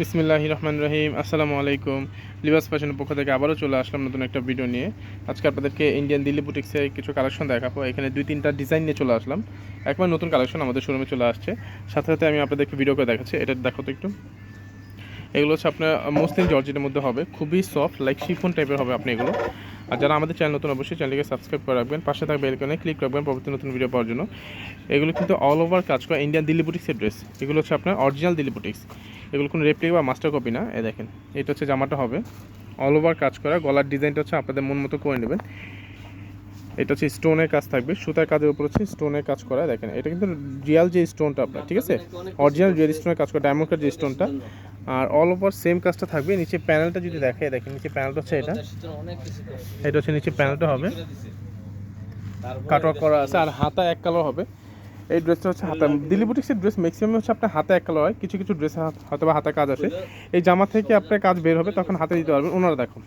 বিসমিল্লাহ রহমান রহিম আসসালামু আলাইকুম। লিবাস ফ্যাশনের পক্ষ থেকে আবারও চলে আসলাম নতুন একটা ভিডিও নিয়ে। আজকে আপনাদেরকে ইন্ডিয়ান দিল্লি বুটিক্সের কিছু কালেকশন দেখাবো। এখানে দুই তিনটা ডিজাইন নিয়ে চলে আসলাম। একবার নতুন কালেকশন আমাদের শোরুমে চলে আসছে। সাথে সাথে আমি আপনাদেরকে ভিডিও করে দেখাচ্ছি। এটা দেখো তো একটু। এগুলো হচ্ছে আপনার মসলিন জর্জেটের মধ্যে হবে। খুবই সফট লাইক শিফন টাইপের হবে আপনি এগুলো। আর যারা আমাদের চ্যানেল নতুন, অবশ্যই চ্যানেলকে সাবস্ক্রাইব করে রাখবেন। পাশে থাকবে বেলকনে ক্লিক রাখবেন পরবর্তী নতুন ভিডিও পাওয়ার জন্য। এগুলো কিন্তু অল ওভার কাজ করা ইন্ডিয়ান দিল্লি বুটিক্সের ড্রেস এগুলো হচ্ছে আপনার অরিজিনাল দিল্লি বুটিক্স এগুলো কোনো রেপ্লিক বা মাস্টার কপি না। এ দেখেন, এটা হচ্ছে জামাটা হবে। অল ওভার কাজ করা। গলার ডিজাইনটা হচ্ছে আপনাদের মন মতো করে নেবেন। এটা হচ্ছে স্টোনের কাজ থাকবে। সুতার কাজের উপর হচ্ছে স্টোনের কাজ করা। দেখেন, এটা কিন্তু রিয়াল যে স্টোনটা আপনার, ঠিক আছে? অরিজিনাল রিয়েল স্টোনের কাজ করা ডায়মন্ড কাট যে স্টোনটা আর অল ওভার সেম কাজটা থাকবে। নিচে প্যানেলটা যদি দেখে, দেখেন, নিচে প্যানেলটা হচ্ছে এটা। এটা হচ্ছে নিচে প্যানেলটা হবে। কাটওয়ার্ক করা আছে, আর হাতা এক কালার হবে। এই ড্রেসটা হচ্ছে হাতা। দিল্লি বুটিক্সের ড্রেস ম্যাক্সিমাম হচ্ছে আপনার হাতে এক কালার হয়। কিছু কিছু ড্রেস হয়তো বা হাতে কাজ আসে এই জামা থেকে আপনার কাজ বের হবে, তখন হাতে দিতে পারবেন। ওনারা দেখুন।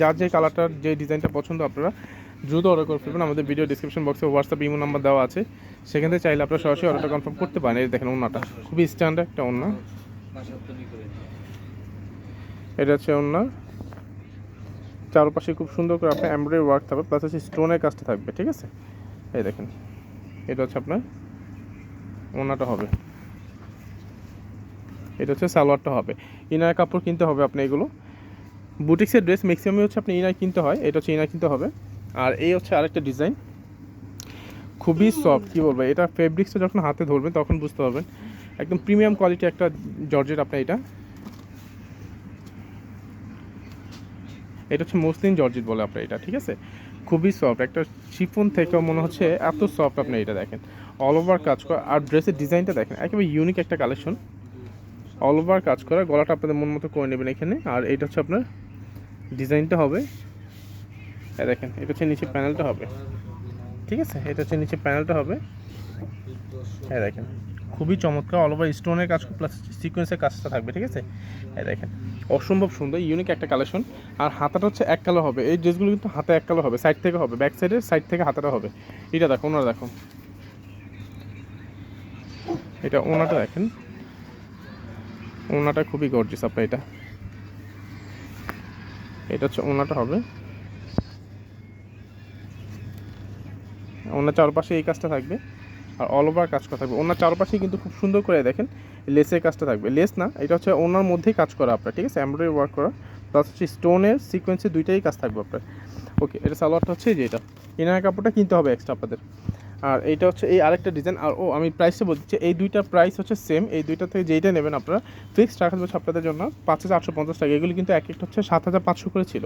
যার যে কালারটার যে ডিজাইনটা পছন্দ আপনারা, দ্রুত অর্ডার করে ফেলবেন। আমাদের ভিডিও ডিসক্রিপশন বক্সে হোয়াটসঅ্যাপ ইমো নাম্বার দেওয়া আছে। সেখান থেকে চাইলে আপনারা সরাসরি অর্ডারটা কনফার্ম করতে পারেন। এই দেখেন ওনাটা। খুবই স্ট্যান্ডার্ড একটা ওনা। এটা হচ্ছে ওনার চারপাশে খুব সুন্দর করে আপনার এমব্রয়ডারি ওয়ার্ক থাকবে প্লাস হচ্ছে স্টোনের কাজটা থাকবে, ঠিক আছে? এই দেখেন, এটা হচ্ছে আপনার ওনাটা হবে। এটা হচ্ছে সালোয়ারটা হবে। ইনার কাপড় কিনতে হবে আপনি এগুলো। বুটিক্সের ড্রেস ম্যাক্সিমামই হচ্ছে আপনি ইনার কিনতে হয়, এটা হচ্ছে ইনার কিনতে হবে। আর এই হচ্ছে আরেকটা ডিজাইন খুবই সফট কী বলব, এটা ফেব্রিক্সটা যখন হাতে ধরবেন, তখন বুঝতে পারবেন। একদম প্রিমিয়াম কোয়ালিটি একটা জর্জেট আপনার এটা। এটা হচ্ছে মসলিন জর্জেট বলে আপনার এটা, ঠিক আছে? খুবই সফট একটা শিফন থেকেও মনে হচ্ছে এত সফট আপনি এটা দেখেন। অল ওভার কাজ করা, আর ড্রেসের ডিজাইনটা দেখেন, একেবারে ইউনিক একটা কালেকশন অল ওভার কাজ করা, গলাটা আপনাদের মন মতো করে নেবেন এখানে। আর এটা হচ্ছে আপনার ডিজাইনটা হবে। দেখেন, এটা হচ্ছে নিচে প্যানেলটা হবে। ঠিক আছে? এটা হচ্ছে নিচে প্যানেলটা হবে। হ্যাঁ দেখেন, খুবই চমৎকার অল ওভার স্টোনের কাজ প্লাস সিকোয়েন্সের কাজটা থাকবে, ঠিক আছে? এই দেখেন, অসম্ভব সুন্দর ইউনিক একটা কালেকশন আর হাতাটা হচ্ছে এক কালার হবে, এই ড্রেসগুলো কিন্তু হাতে এক কালার হবে সাইড থেকে হবে ব্যাক সাইডের সাইড থেকে হাতাটা হবে। এটা দেখো, ওনারা দেখো। এটা ওনাটা দেখেন, ওনাটা খুবই গর্জিস আপনার এটা। এটা হচ্ছে ওনাটা হবে। ওনার চারপাশে এই কাজটা থাকবে। আর অল ওভার কাজ করা থাকবে। ওনার চারপাশেই কিন্তু খুব সুন্দর করে দেখেন লেসের কাজটা থাকবে। লেস না, এটা হচ্ছে ওনার মধ্যেই কাজ করা আপনার, ঠিক আছে? এমব্রয়ডারি ওয়ার্ক করা। প্লাস হচ্ছে স্টোনের সিকোয়েন্সে দুইটাই কাজ থাকবে আপনার। ওকে এটা সালোয়ারটা হচ্ছে যে এটা। ইনার কাপড়টা কিনতে হবে এক্সট্রা আপনাদের। আর এইটা হচ্ছে এই আরেকটা ডিজাইন আর ও, আমি প্রাইসটা বলছি, এই দুইটা প্রাইস হচ্ছে সেম এই দুইটা থেকে যেইটা নেবেন আপনারা ফিক্সড রাখা হচ্ছে আপনাদের জন্য পাঁচ হাজার আটশো পঞ্চাশ টাকা। এগুলো কিন্তু এক একটা হচ্ছে সাত হাজার পাঁচশো করে ছিল।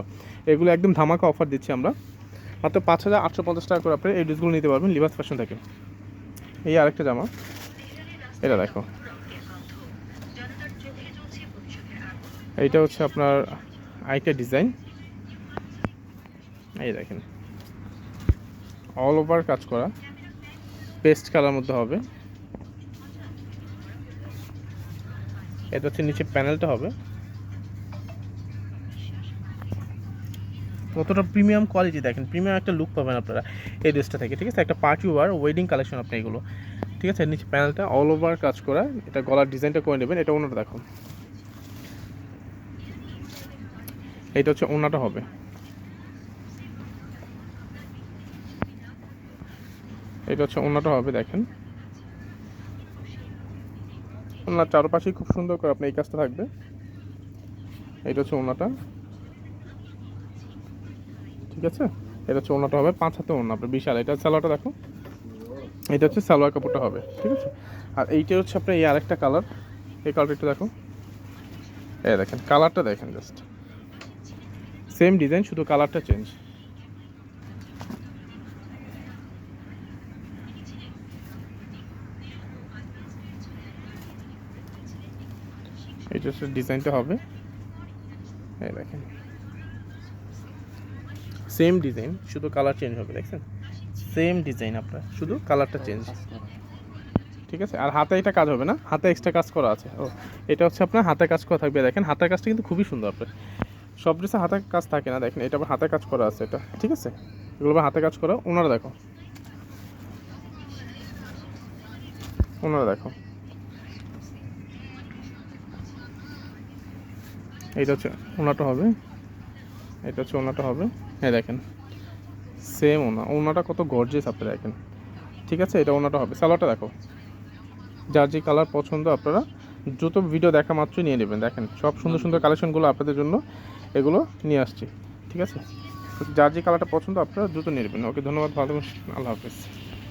এগুলো একদম ধামাকা অফার দিচ্ছি আমরা। মাত্র পাঁচ হাজার আটশো পঞ্চাশ টাকা করে আপনি এই ড্রেসগুলো নিতে পারবেন লিবাস ফ্যাশন থেকে। এই আরেকটা জামা। এটা দেখো। এইটা হচ্ছে আপনার আরেকটা ডিজাইন। এই দেখেন। অল ওভার কাজ করা। পেস্ট কালার মধ্যে হবে। এটা হচ্ছে নিচে প্যানেলটা হবে। কতটা প্রিমিয়াম কোয়ালিটি দেখেন প্রিমিয়াম একটা লুক পাবেন আপনারা এই ড্রেসটা থেকে, ঠিক আছে? একটা পার্টি ওয়ার ওয়েডিং কালেকশন আপনি এগুলো, ঠিক আছে? নিচে প্যানেলটা অল ওভার কাজ করা, এটা গলার ডিজাইনটা করে নেবেন, এটা ওনাটা দেখুন। এইটা হচ্ছে ওনাটা হবে। এটা হচ্ছে ওনাটা হবে, দেখেন। ওনার চারপাশেই খুব সুন্দর করে আপনি এই কাজটা থাকবে। এটা হচ্ছে ওনাটা। ঠিক আছে? এটা হচ্ছে ওনাটা হবে, পাঁচ হাতে ওনা আপনার বিশাল। এটা সালোয়ারটা দেখো। এটা হচ্ছে সালোয়ার কাপড়টা হবে, ঠিক আছে? আর এইটা হচ্ছে আপনার এই আরেকটা কালার। এই কালারটা একটু দেখো। এই দেখেন, কালারটা দেখেন জাস্ট সেম ডিজাইন শুধু কালারটা চেঞ্জ এটা হচ্ছে ডিজাইনটা হবে। এই দেখেন। সেম ডিজাইন শুধু কালার চেঞ্জ হবে, দেখছেন? সেম ডিজাইন আপনার, শুধু কালারটা চেঞ্জ ঠিক আছে? আর হাতে এটা কাজ হবে না? হাতে এক্সট্রা কাজ করা আছে। ও, এটা হচ্ছে আপনার হাতে কাজ করা থাকবে। দেখেন হাতের কাজটা কিন্তু খুবই সুন্দর আপনার। সব ড্রেসে হাতে কাজ থাকে না, দেখেন, এটা আবার হাতে কাজ করা আছে এটা। ঠিক আছে? এগুলো আবার হাতে কাজ করা, ওনারা দেখো। ওনারা দেখো। এইটা হচ্ছে ওনাটা হবে। এটা হচ্ছে ওনাটা হবে। হ্যাঁ দেখেন সেম ওনা। ওনাটা কত গর্জেস আপনারা দেখেন। ঠিক আছে, এটা ওনাটা হবে। সালোয়ারটা দেখো। যার যে কালার পছন্দ আপনারা দ্রুত ভিডিও দেখা মাত্রই নিয়ে নেবেন। দেখেন, সব সুন্দর সুন্দর কালেকশনগুলো আপনাদের জন্য এগুলো নিয়ে আসছি। ঠিক আছে? যার যে কালারটা পছন্দ আপনারা দ্রুত নিয়ে নেবেন। ওকে, ধন্যবাদ, ভালো আল্লাহ হাফিজ।